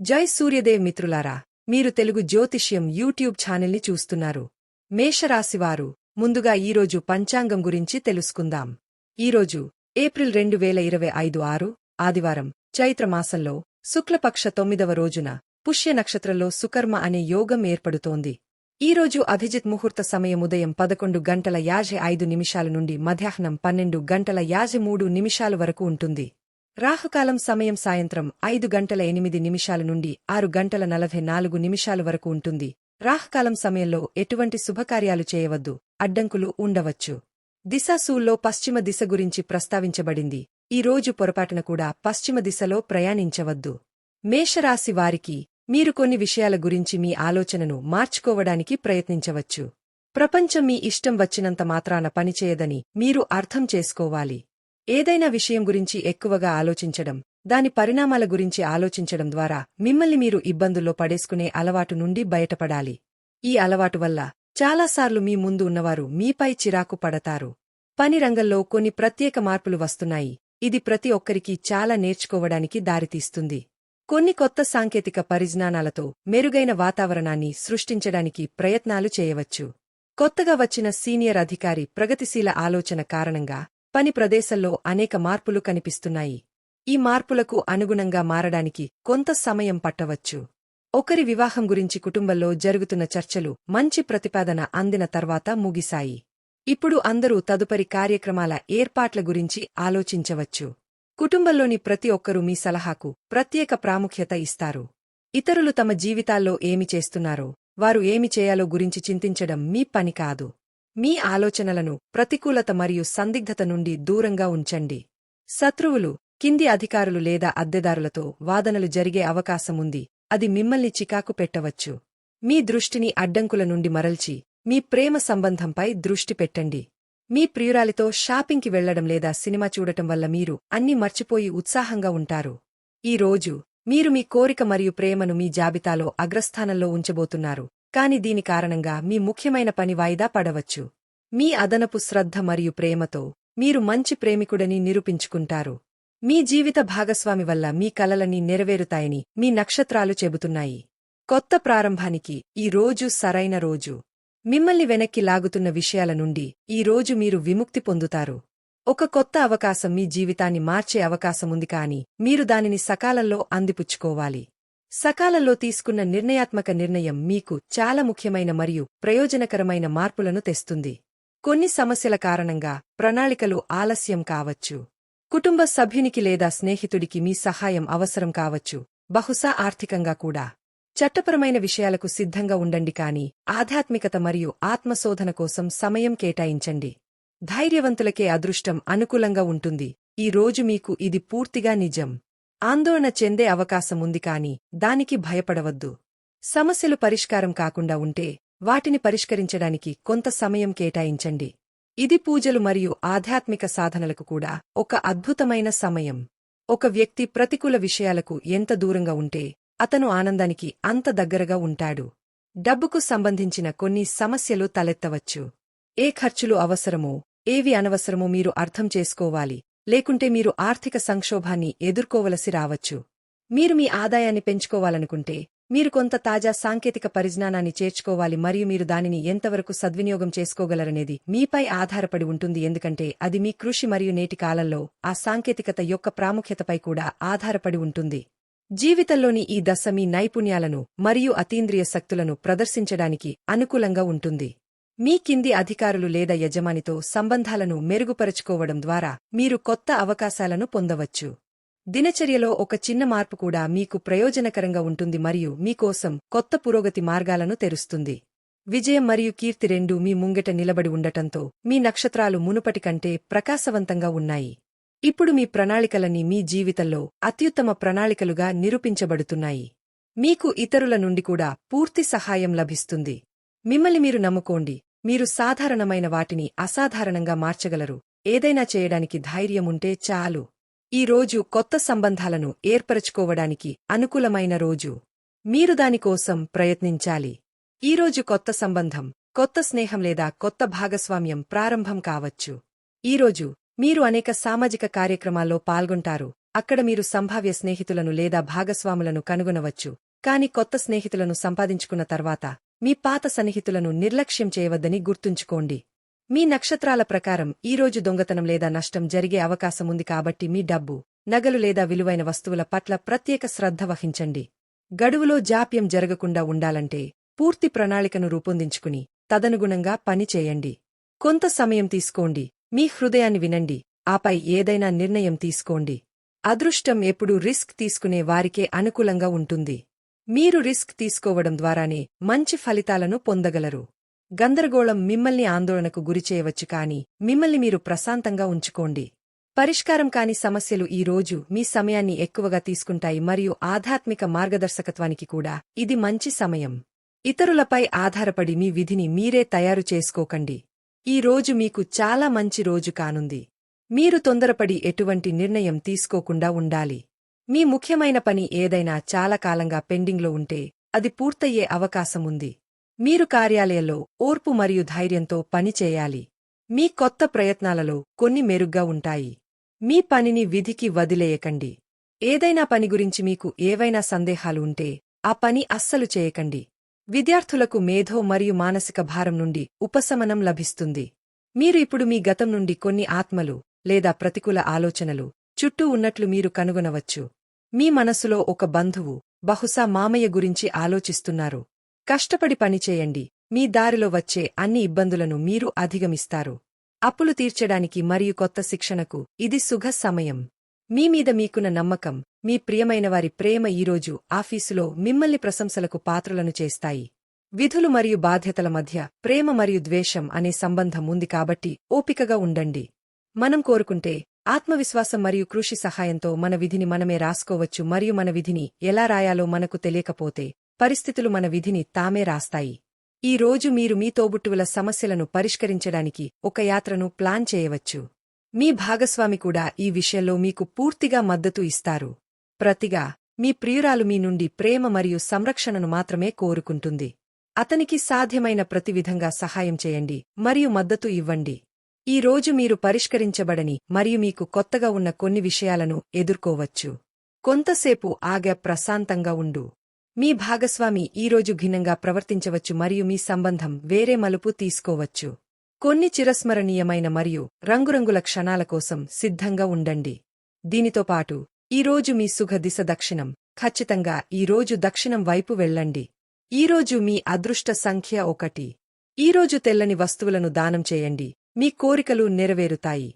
జై సూర్యదేవ్ మిత్రులారా మీరు తెలుగు జ్యోతిష్యం యూట్యూబ్ ఛానల్ని చూస్తున్నారు. మేషరాశివారు ముందుగా ఈరోజు పంచాంగం గురించి తెలుసుకుందాం. ఈరోజు ఏప్రిల్ రెండు వేల ఇరవై ఐదు ఆరు ఆదివారం చైత్రమాసంలో శుక్లపక్ష తొమ్మిదవ రోజున పుష్య నక్షత్రంలో సుకర్మ అనే యోగం ఏర్పడుతోంది. ఈరోజు అభిజిత్ ముహూర్త సమయం ఉదయం పదకొండు గంటల యాభై ఐదు నిమిషాల నుండి మధ్యాహ్నం పన్నెండు గంటల యాభై మూడు నిమిషాల వరకు ఉంటుంది. రాహుకాలం సమయం సాయంత్రం ఐదు గంటల ఎనిమిది నిమిషాల నుండి ఆరు గంటల నలభై నాలుగు నిమిషాల వరకు ఉంటుంది. రాహుకాలం సమయంలో ఎటువంటి శుభకార్యాలు చేయవద్దు అడ్డంకులు ఉండవచ్చు. దిశాసూల్లో పశ్చిమ దిశ గురించి ప్రస్తావించబడింది. ఈ రోజు పొరపాటున కూడా పశ్చిమ దిశలో ప్రయాణించవద్దు. మేషరాశి వారికి మీరు కొన్ని విషయాల గురించి మీ ఆలోచనను మార్చుకోవడానికి ప్రయత్నించవచ్చు. ప్రపంచం మీ ఇష్టం వచ్చినంత మాత్రాన పనిచేయదని మీరు అర్థం చేసుకోవాలి. ఏదైనా విషయం గురించి ఎక్కువగా ఆలోచించడం దాని పరిణామాల గురించి ఆలోచించడం ద్వారా మిమ్మల్ని మీరు ఇబ్బందుల్లో పడేసుకునే అలవాటు నుండి బయటపడాలి. ఈ అలవాటు వల్ల చాలాసార్లు మీ ముందు ఉన్నవారు మీపై చిరాకు పడతారు. పని రంగంలో కొన్ని ప్రత్యేక మార్పులు వస్తున్నాయి. ఇది ప్రతి ఒక్కరికీ చాలా నేర్చుకోవడానికి దారితీస్తుంది. కొన్ని కొత్త సాంకేతిక పరిజ్ఞానాలతో మెరుగైన వాతావరణాన్ని సృష్టించడానికి ప్రయత్నాలు చేయవచ్చు. కొత్తగా వచ్చిన సీనియర్ అధికారి ప్రగతిశీల ఆలోచన కారణంగా పని ప్రదేశంలో అనేక మార్పులు కనిపిస్తున్నాయి. ఈ మార్పులకు అనుగుణంగా మారడానికి కొంత సమయం పట్టవచ్చు. ఒకరి వివాహం గురించి కుటుంబంలో జరుగుతున్న చర్చలు మంచి ప్రతిపాదన అందిన తర్వాత ముగిశాయి. ఇప్పుడు అందరూ తదుపరి కార్యక్రమాల ఏర్పాట్ల గురించి ఆలోచించవచ్చు. కుటుంబంలోని ప్రతి ఒక్కరూ మీ సలహాకు ప్రత్యేక ప్రాముఖ్యత ఇస్తారు. ఇతరులు తమ జీవితాల్లో ఏమి చేస్తున్నారో వారు ఏమి చేయాలో గురించి చింతించడం మీ పని కాదు. మీ ఆలోచనలను ప్రతికూలత మరియు సందిగ్ధత నుండి దూరంగా ఉంచండి. శత్రువులు కింది అధికారులు లేదా అద్దెదారులతో వాదనలు జరిగే అవకాశముంది అది మిమ్మల్ని చికాకు పెట్టవచ్చు. మీ దృష్టిని అడ్డంకుల నుండి మరల్చి మీ ప్రేమ సంబంధంపై దృష్టి పెట్టండి. మీ ప్రియురాలితో షాపింగ్కి వెళ్ళడం లేదా సినిమా చూడటం వల్ల మీరు అన్ని మర్చిపోయి ఉత్సాహంగా ఉంటారు. ఈ రోజు మీరు మీ కోరిక మరియు ప్రేమను మీ జాబితాలో అగ్రస్థానంలో ఉంచబోతున్నారు. కాని దీని కారణంగా మీ ముఖ్యమైన పని వాయిదా పడవచ్చు. మీ అదనపు శ్రద్ధ మరియు ప్రేమతో మీరు మంచి ప్రేమికుడని నిరూపించుకుంటారు. మీ జీవిత భాగస్వామి వల్ల మీ కలలని నెరవేరుతాయని మీ నక్షత్రాలు చెబుతున్నాయి. కొత్త ప్రారంభానికి ఈ రోజు సరైన రోజు. మిమ్మల్ని వెనక్కి లాగుతున్న విషయాల నుండి ఈ రోజు మీరు విముక్తి పొందుతారు. ఒక కొత్త అవకాశం మీ జీవితాన్ని మార్చే అవకాశముంది కాని మీరు దానిని సకాలంలో అందిపుచ్చుకోవాలి. సకాలంలో తీసుకున్న నిర్ణయాత్మక నిర్ణయం మీకు చాలా ముఖ్యమైన మరియు ప్రయోజనకరమైన మార్పులను తెస్తుంది. కొన్ని సమస్యల కారణంగా ప్రణాళికలు ఆలస్యం కావచ్చు. కుటుంబ సభ్యునికి లేదా స్నేహితుడికి మీ సహాయం అవసరం కావచ్చు. బహుశా ఆర్థికంగా కూడా. చట్టపరమైన విషయాలకు సిద్ధంగా ఉండండి కాని ఆధ్యాత్మికత మరియు ఆత్మశోధన కోసం సమయం కేటాయించండి. ధైర్యవంతులకే అదృష్టం అనుకూలంగా ఉంటుంది. ఈ రోజు మీకు ఇది పూర్తిగా నిజం. ఆందోళన చెందే అవకాశముంది కాని దానికి భయపడవద్దు. సమస్యలు పరిష్కారం కాకుండా ఉంటే వాటిని పరిష్కరించడానికి కొంత సమయం కేటాయించండి. ఇది పూజలు మరియు ఆధ్యాత్మిక సాధనలకు కూడా ఒక అద్భుతమైన సమయం. ఒక వ్యక్తి ప్రతికూల విషయాలకు ఎంత దూరంగా ఉంటే అతను ఆనందానికి అంత దగ్గరగా ఉంటాడు. డబ్బుకు సంబంధించిన కొన్ని సమస్యలు తలెత్తవచ్చు. ఏ ఖర్చులు అవసరమో ఏవి అనవసరమో మీరు అర్థం చేసుకోవాలి. లేకుంటే మీరు ఆర్థిక సంక్షోభాన్ని ఎదుర్కోవలసి రావచ్చు. మీరు మీ ఆదాయాన్ని పెంచుకోవాలనుకుంటే మీరు కొంత తాజా సాంకేతిక పరిజ్ఞానాన్ని చేర్చుకోవాలి మరియు మీరు దానిని ఎంతవరకు సద్వినియోగం చేసుకోగలరనేది మీపై ఆధారపడి ఉంటుంది. ఎందుకంటే అది మీ కృషి మరియు నేటి కాలంలో ఆ సాంకేతికత యొక్క ప్రాముఖ్యతపై కూడా ఆధారపడి ఉంటుంది. జీవితంలోని ఈ దశ మీ నైపుణ్యాలను మరియు అతీంద్రియ శక్తులను ప్రదర్శించడానికి అనుకూలంగా ఉంటుంది. మీ కింది అధికారులు లేదా యజమానితో సంబంధాలను మెరుగుపరచుకోవడం ద్వారా మీరు కొత్త అవకాశాలను పొందవచ్చు. దినచర్యలో ఒక చిన్న మార్పు కూడా మీకు ప్రయోజనకరంగా ఉంటుంది మరియు మీకోసం కొత్త పురోగతి మార్గాలను తెరుస్తుంది. విజయం మరియు కీర్తి రెండూ మీ ముంగిట నిలబడి ఉండటంతో మీ నక్షత్రాలు మునుపటి కంటే ప్రకాశవంతంగా ఉన్నాయి. ఇప్పుడు మీ ప్రణాళికలన్నీ మీ జీవితంలో అత్యుత్తమ ప్రణాళికలుగా నిరూపించబడుతున్నాయి. మీకు ఇతరుల నుండి కూడా పూర్తి సహాయం లభిస్తుంది. మిమ్మల్ని మీరు నమ్ముకోండి. మీరు సాధారణమైన వాటిని అసాధారణంగా మార్చగలరు. ఏదైనా చేయడానికి ధైర్యముంటే చాలు. ఈ రోజు కొత్త సంబంధాలను ఏర్పరచుకోవడానికి అనుకూలమైన రోజు. మీరు దానికోసం ప్రయత్నించాలి. ఈరోజు కొత్త సంబంధం కొత్త స్నేహం లేదా కొత్త భాగస్వామ్యం ప్రారంభం కావచ్చు. ఈరోజు మీరు అనేక సామాజిక కార్యక్రమాల్లో పాల్గొంటారు. అక్కడ మీరు సంభావ్య స్నేహితులను లేదా భాగస్వాములను కనుగొనవచ్చు. కాని కొత్త స్నేహితులను సంపాదించుకున్న తర్వాత మీ పాత సన్నిహితులను నిర్లక్ష్యం చేయవద్దని గుర్తుంచుకోండి. మీ నక్షత్రాల ప్రకారం ఈరోజు దొంగతనం లేదా నష్టం జరిగే అవకాశముంది కాబట్టి మీ డబ్బు నగలు లేదా విలువైన వస్తువుల పట్ల ప్రత్యేక శ్రద్ధ వహించండి. గడువులో జాప్యం జరగకుండా ఉండాలంటే పూర్తి ప్రణాళికను రూపొందించుకుని తదనుగుణంగా పనిచేయండి కొంత సమయం తీసుకోండి. మీ హృదయాన్ని వినండి. ఆపై ఏదైనా నిర్ణయం తీసుకోండి. అదృష్టం ఎప్పుడూ రిస్క్ తీసుకునే వారికే అనుకూలంగా ఉంటుంది. మీరు రిస్క్ తీసుకోవడం ద్వారానే మంచి ఫలితాలను పొందగలరు. గందరగోళం మిమ్మల్ని ఆందోళనకు గురిచేయవచ్చు కాని మిమ్మల్ని మీరు ప్రశాంతంగా ఉంచుకోండి. పరిష్కారం కాని సమస్యలు ఈ రోజు మీ సమయాన్ని ఎక్కువగా తీసుకుంటాయి మరియు ఆధ్యాత్మిక మార్గదర్శకత్వానికి కూడా ఇది మంచి సమయం. ఇతరులపై ఆధారపడి మీ విధిని మీరే తయారు చేసుకోకండి. ఈ రోజు మీకు చాలా మంచి రోజు కానుంది. మీరు తొందరపడి ఎటువంటి నిర్ణయం తీసుకోకుండా ఉండాలి. మీ ముఖ్యమైన పని ఏదైనా చాలా కాలంగా పెండింగ్లో ఉంటే అది పూర్తయ్యే అవకాశముంది. మీరు కార్యాలయంలో ఓర్పు మరియు ధైర్యంతో పని చేయాలి. మీ కొత్త ప్రయత్నాలలో కొన్ని మెరుగ్గా ఉంటాయి. మీ పనిని విధికి వదిలేయకండి. ఏదైనా పని గురించి మీకు ఏవైనా సందేహాలు ఉంటే ఆ పని అస్సలు చేయకండి. విద్యార్థులకు మేధో మరియు మానసిక భారం నుండి ఉపశమనం లభిస్తుంది. మీరు ఇప్పుడు మీ గతం నుండి కొన్ని ఆత్మలు లేదా ప్రతికూల ఆలోచనలు చుట్టూ ఉన్నట్లు మీరు కనుగొనవచ్చు. మీ మనసులో ఒక బంధువు బహుశా మామయ్య గురించి ఆలోచిస్తున్నారు. కష్టపడి పనిచేయండి మీ దారిలో వచ్చే అన్ని ఇబ్బందులను మీరు అధిగమిస్తారు. అప్పులు తీర్చడానికి మరియు కొత్త శిక్షణకు ఇది సుఖ సమయం. మీ మీద మీకున్న నమ్మకం మీ ప్రియమైనవారి ప్రేమ ఈరోజు ఆఫీసులో మిమ్మల్ని ప్రశంసలకు పాత్రలను చేస్తాయి. విధులు మరియు బాధ్యతల మధ్య ప్రేమ మరియు ద్వేషం అనే సంబంధం ఉంది కాబట్టి ఓపికగా ఉండండి. మనం కోరుకుంటే ఆత్మవిశ్వాసం మరియు కృషి సహాయంతో మన విధిని మనమే రాసుకోవచ్చు మరియు మన విధిని ఎలా రాయాలో మనకు తెలియకపోతే పరిస్థితులు మన విధిని తామే రాస్తాయి. ఈ రోజు మీరు మీ తోబుట్టువుల సమస్యలను పరిష్కరించడానికి ఒక యాత్రను ప్లాన్ చేయవచ్చు. మీ భాగస్వామి కూడా ఈ విషయంలో మీకు పూర్తిగా మద్దతు ఇస్తారు. ప్రతిగా మీ ప్రియురాలు మీ నుండి ప్రేమ మరియు సంరక్షణను మాత్రమే కోరుకుంటుంది. అతనికి సాధ్యమైన ప్రతివిధంగా సహాయం చేయండి మరియు మద్దతు ఇవ్వండి. ఈ రోజు మీరు పరిష్కరించబడని మరియు మీకు కొత్తగా ఉన్న కొన్ని విషయాలను ఎదుర్కోవచ్చు. కొంతసేపు ఆగా ప్రశాంతంగా ఉండు. మీ భాగస్వామి ఈరోజు భిన్నంగా ప్రవర్తించవచ్చు మరియు మీ సంబంధం వేరే మలుపు తీసుకోవచ్చు. కొన్ని చిరస్మరణీయమైన మరియు రంగురంగుల క్షణాల కోసం సిద్ధంగా ఉండండి. దీనితో పాటు ఈరోజు మీ సుఖ దిశ దక్షిణం ఖచ్చితంగా ఈరోజు దక్షిణం వైపు వెళ్ళండి. ఈరోజు మీ అదృష్ట సంఖ్య ఒకటి. ఈరోజు తెల్లని వస్తువులను దానం చేయండి. మీ కోరికలు నెరవేరుతాయి.